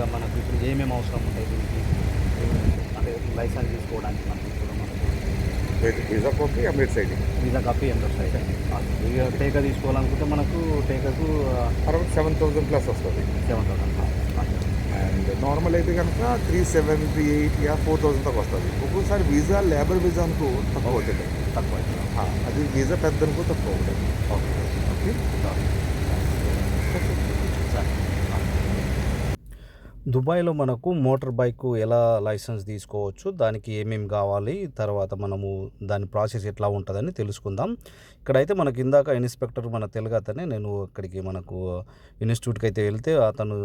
నార్మల్గా మనకు ఇప్పుడు ఏమేమి అవసరం ఉంటాయి దీనికి? అంటే లైసెన్స్ తీసుకోవడానికి మనకి ఇప్పుడు మనకు? Visa copy side visa copy ఎంత వస్తాయి ఇక టేక తీసుకోవాలనుకుంటే మనకు టేకకు అరౌండ్ సెవెన్ థౌసండ్ ప్లస్ వస్తుంది. సెవెన్ థౌసండ్ అండ్ నార్మల్ అయితే కనుక త్రీ సెవెన్ త్రీ ఎయిట్ యా ఫోర్ థౌసండ్ దాకా వస్తుంది. ఒక్కొక్కసారి వీసా లేబర్ వీసా అనుకో తక్కువ అవుతుంది. తక్కువ అది వీసా పెద్ద అనుకో తక్కువ ఉంటుంది ఓకే. ఓకే. సరే. దుబాయ్లో మనకు మోటార్ బైక్ ఎలా లైసెన్స్ తీసుకోవచ్చు దానికి ఏమేమి కావాలి తర్వాత మనము దాని ప్రాసెస్ ఎట్లా ఉంటుందని తెలుసుకుందాం. ఇక్కడైతే మనకి ఇందాక ఇన్స్పెక్టర్ మన తెలుగు అతనే నేను ఇక్కడికి మనకు ఇన్స్టిట్యూట్కి అయితే వెళ్తే అతను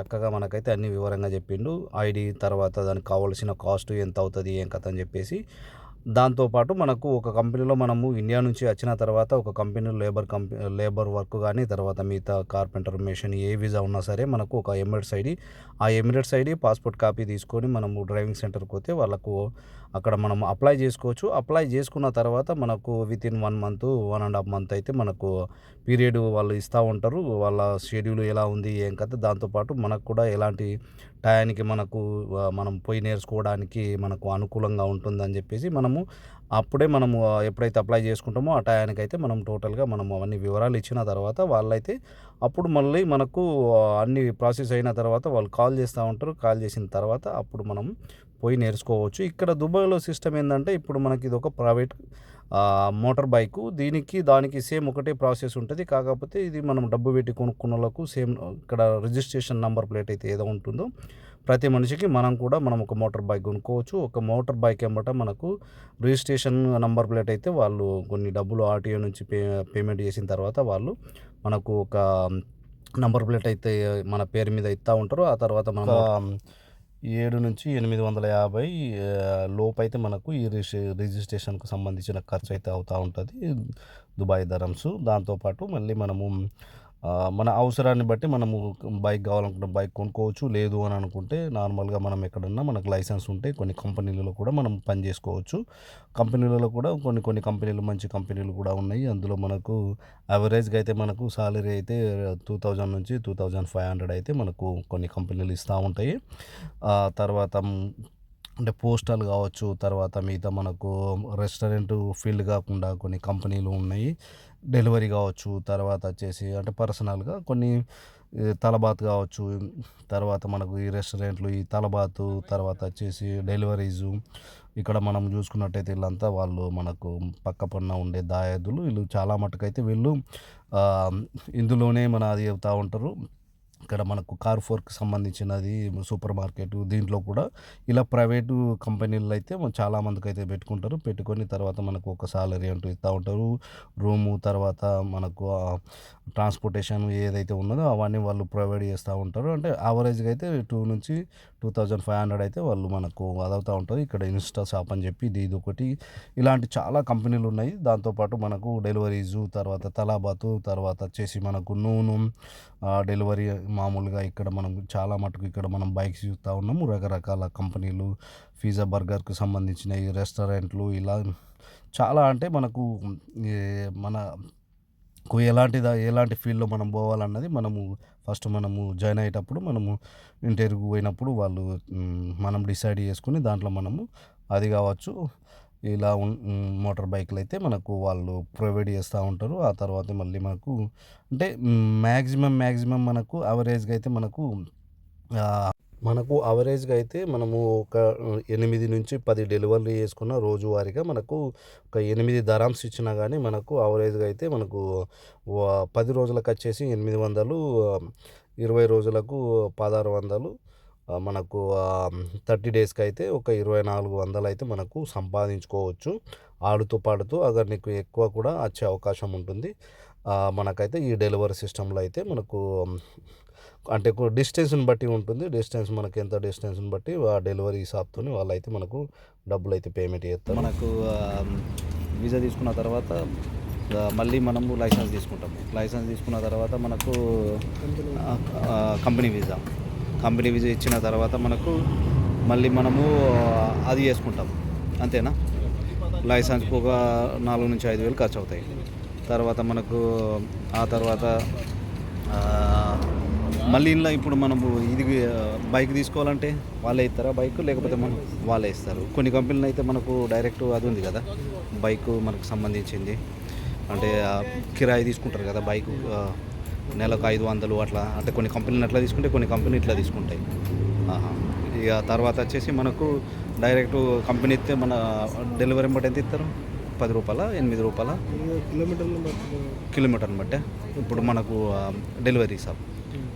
చక్కగా మనకైతే అన్ని వివరంగా చెప్పిండు. ఐడి తర్వాత దానికి కావాల్సిన కాస్ట్ ఎంత అవుతుంది ఏం కథ అని చెప్పేసి దాంతోపాటు మనకు ఒక కంపెనీలో మనము ఇండియా నుంచి వచ్చిన తర్వాత ఒక company labour company labour work కానీ తర్వాత మిగతా కార్పెంటర్ మెషిన్ ఏ వీసా ఉన్నా సరే మనకు ఒక ఎమిరేట్స్ ఐడి ఆ ఎమిరేట్స్ ఐడి పాస్పోర్ట్ కాపీ తీసుకొని మనము డ్రైవింగ్ సెంటర్కి పోతే వాళ్ళకు అక్కడ మనం అప్లై చేసుకోవచ్చు. అప్లై చేసుకున్న తర్వాత మనకు with in one month one and half month అయితే మనకు పీరియడ్ వాళ్ళు ఇస్తూ ఉంటారు. వాళ్ళ షెడ్యూల్ ఎలా ఉంది ఏం కథ దాంతోపాటు మనకు కూడా ఎలాంటి టయానికి మనకు మనం పోయి నేర్చుకోవడానికి మనకు అనుకూలంగా ఉంటుందని చెప్పేసి మనం ఇస్తాము అప్పుడే మనము ఎప్పుడైతే అప్లై చేసుకుంటామో ఆ టయానికి అయితే మనం టోటల్గా మనం అవన్నీ వివరాలు ఇచ్చిన తర్వాత వాళ్ళైతే అప్పుడు మళ్ళీ మనకు అన్ని ప్రాసెస్ అయిన తర్వాత వాళ్ళు కాల్ చేస్తూ ఉంటారు. కాల్ చేసిన తర్వాత అప్పుడు మనం పోయి నేర్చుకోవచ్చు. ఇక్కడ దుబాయ్లో సిస్టమ్ ఏంటంటే ఇప్పుడు మనకి ఇది ఒక ప్రైవేట్ మోటార్ బైక్. దీనికి దానికి సేమ్ ఒకటే ప్రాసెస్ ఉంటుంది. కాకపోతే ఇది మనం డబ్బు పెట్టి కొనుక్కున్న వాళ్ళకు సేమ్ ఇక్కడ రిజిస్ట్రేషన్ నంబర్ ప్లేట్ అయితే ఏదో ఉంటుందో ప్రతి మనిషికి మనం కూడా మనం ఒక మోటార్ బైక్ కొనుక్కోవచ్చు. ఒక మోటార్ బైక్ ఏమంట మనకు రిజిస్ట్రేషన్ నంబర్ ప్లేట్ అయితే వాళ్ళు కొన్ని డబ్బులు ఆర్టీఓ నుంచి పే పేమెంట్ చేసిన తర్వాత వాళ్ళు మనకు ఒక నంబర్ ప్లేట్ అయితే మన పేరు మీద ఇస్తూ ఉంటారు. ఆ తర్వాత మనం ఏడు నుంచి ఎనిమిది వందల యాభై ఆ, లోపు అయితే మనకు ఈ రిజి రిజిస్ట్రేషన్కు సంబంధించిన ఖర్చు అయితే అవుతూ ఉంటుంది. Dubai dirhams. దాంతోపాటు మళ్ళీ మనము మన అవసరాన్ని బట్టి మనము బైక్ కావాలనుకుంటే బైక్ కొనుక్కోవచ్చు. లేదు అని అనుకుంటే నార్మల్గా మనం ఎక్కడన్నా మనకు లైసెన్స్ ఉంటే కొన్ని కంపెనీలలో కూడా మనం పని చేసుకోవచ్చు. కంపెనీలలో కూడా కొన్ని కొన్ని కంపెనీలు మంచి కంపెనీలు కూడా ఉన్నాయి. అందులో మనకు యావరేజ్గా అయితే మనకు సాలరీ అయితే టూ థౌజండ్ నుంచి టూ థౌజండ్ ఫైవ్ హండ్రెడ్ అయితే మనకు కొన్ని కంపెనీలు ఇస్తూ ఉంటాయి. తర్వాత అంటే పోస్టల్ కావచ్చు తర్వాత మిగతా మనకు రెస్టారెంట్ ఫీల్డ్ కాకుండా కొన్ని కంపెనీలు ఉన్నాయి. డెలివరీ కావచ్చు తర్వాత వచ్చేసి అంటే పర్సనల్గా కొన్ని తలబాత్ కావచ్చు తర్వాత మనకు ఈ రెస్టారెంట్లు ఈ తలబాత్ తర్వాత వచ్చేసి డెలివరీస్. ఇక్కడ మనం చూసుకున్నట్టయితే వీళ్ళంతా వాళ్ళు మనకు పక్క పన్న ఉండే దాయాదులు వీళ్ళు చాలా మటుకైతే వీళ్ళు ఇందులోనే మన అది చెబుతూ ఉంటారు. ఇక్కడ మనకు కార్ ఫోర్కి సంబంధించినది సూపర్ మార్కెట్ దీంట్లో కూడా ఇలా ప్రైవేటు కంపెనీలు అయితే చాలా మందికి అయితే పెట్టుకుంటారు. పెట్టుకొని తర్వాత మనకు ఒక సాలరీ అంటూ ఇస్తూ ఉంటారు. రూము తర్వాత మనకు ట్రాన్స్పోర్టేషన్ ఏదైతే ఉన్నదో అవన్నీ వాళ్ళు ప్రొవైడ్ చేస్తూ ఉంటారు. అంటే యావరేజ్గా అయితే టూ నుంచి టూ థౌజండ్ ఫైవ్ హండ్రెడ్ అయితే వాళ్ళు మనకు అదవుతూ ఉంటుంది ఇక్కడ ఇన్స్టా షాప్ అని చెప్పి ఇది ఇది ఒకటి. ఇలాంటి చాలా కంపెనీలు ఉన్నాయి. దాంతోపాటు మనకు డెలివరీస్ తర్వాత తలాబాతు తర్వాత వచ్చేసి మనకు నూనె డెలివరీ మామూలుగా ఇక్కడ మనం చాలా మటుకు ఇక్కడ మనం బైక్స్ చూస్తూ ఉన్నాము. రకరకాల కంపెనీలు పిజ్జా బర్గర్కు సంబంధించిన ఈ రెస్టారెంట్లు ఇలా చాలా అంటే మనకు మన ఎలాంటి దా- ఎలాంటి ఫీల్డ్లో మనం పోవాలన్నది మనము ఫస్ట్ మనము జాయిన్ అయ్యేటప్పుడు మనము ఇంటర్వ్యూకి పోయినప్పుడు వాళ్ళు మనం డిసైడ్ చేసుకుని దాంట్లో మనము అది కావచ్చు ఇలా మోటార్ బైక్లు అయితే మనకు వాళ్ళు ప్రొవైడ్ చేస్తూ ఉంటారు. ఆ తర్వాత మళ్ళీ మనకు అంటే మ్యాక్సిమం మ్యాక్సిమం మనకు అవరేజ్గా అయితే మనకు మనకు అవరేజ్గా అయితే మనము ఒక ఎనిమిది నుంచి పది డెలివరీ చేసుకున్న రోజువారీగా మనకు ఒక ఎనిమిది ధరామ్స్ ఇచ్చినా కానీ మనకు అవరేజ్గా అయితే మనకు పది రోజులకు వచ్చేసి ఎనిమిది వందలు ఇరవై రోజులకు పదహారు వందలు మనకు థర్టీ డేస్కి అయితే ఒక ఇరవై నాలుగు వందలు అయితే మనకు సంపాదించుకోవచ్చు. ఆడుతూ పాడుతూ అగర్ నీకు ఎక్కువ కూడా వచ్చే అవకాశం ఉంటుంది. మనకైతే ఈ డెలివరీ సిస్టంలో అయితే మనకు అంటే డిస్టెన్స్ని బట్టి ఉంటుంది. డిస్టెన్స్ మనకి ఎంత డిస్టెన్స్ని బట్టి ఆ డెలివరీ షాప్తో వాళ్ళు అయితే మనకు డబ్బులు అయితే పేమెంట్ చేస్తారు. మనకు వీసా తీసుకున్న తర్వాత మళ్ళీ మనము లైసెన్స్ తీసుకుంటాము. లైసెన్స్ తీసుకున్న తర్వాత మనకు కంపెనీ వీసా. కంపెనీ వీసా ఇచ్చిన తర్వాత మనకు మళ్ళీ మనము అది చేసుకుంటాం అంతేనా? లైసెన్స్కి ఒక నాలుగు నుంచి ఐదు వేలు ఖర్చు అవుతాయి తర్వాత మనకు ఆ తర్వాత మళ్ళీ ఇంట్లో ఇప్పుడు మనము ఇది బైక్ తీసుకోవాలంటే వాళ్ళే ఇస్తారా బైక్? లేకపోతే మనం వాళ్ళే ఇస్తారు. కొన్ని కంపెనీలు అయితే మనకు డైరెక్ట్ అది ఉంది కదా బైక్ మనకు సంబంధించింది. అంటే కిరాయి తీసుకుంటారు కదా బైక్ నెలకు ఐదు వందలు అట్లా. అంటే కొన్ని కంపెనీలు అట్లా తీసుకుంటే కొన్ని కంపెనీలు ఇట్లా తీసుకుంటాయి. ఇక తర్వాత వచ్చేసి మనకు డైరెక్ట్ కంపెనీ ఇస్తే మన డెలివరీ బట్టి ఎంత ఇస్తారు? పది రూపాయల ఎనిమిది రూపాయల. కిలోమీటర్ని బట్టే ఇప్పుడు మనకు డెలివరీ సార్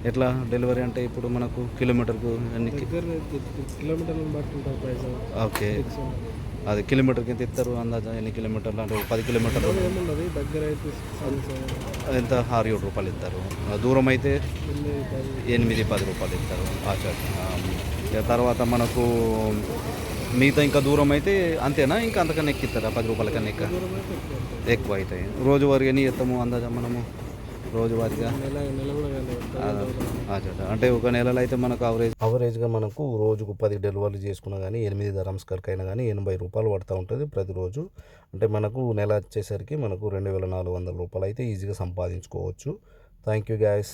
ఎట్లా? డెలివరీ అంటే ఇప్పుడు మనకు కిలోమీటర్కు ఎన్ని ఓకే. అది కిలోమీటర్కి ఎంత ఇస్తారు? అందాజ ఎన్ని కిలోమీటర్లు? అంటే పది కిలోమీటర్లు. దగ్గర ఎంత? ఆరు ఏడు రూపాయలు ఇస్తారు. దూరం అయితే ఎనిమిది పది. రూపాయలు ఇస్తారు. ఆ, తర్వాత మనకు మిగతా ఇంకా దూరం అయితే అంతేనా? ఇంకా అంతకన్నా ఎక్కిస్తారా? పది రూపాయల కన్నా ఎక్క ఎక్కువ. అవుతాయి రోజువారీగా ఎన్ని ఇస్తాము అందాజా మనము? రోజువారీగా? అంటే ఒక నెలలో అయితే మనకు అవరేజ్ అవరేజ్గా మనకు రోజుకు పది డెలివరీ చేసుకున్నా కానీ ఎనిమిది ధరమ్స్ కర్క్ అయినా కానీ ఎనభై రూపాయలు పడుతూ ఉంటుంది ప్రతిరోజు. అంటే మనకు నెల వచ్చేసరికి మనకు రెండు వేల నాలుగు వందల రూపాయలు అయితే ఈజీగా సంపాదించుకోవచ్చు. Thank you guys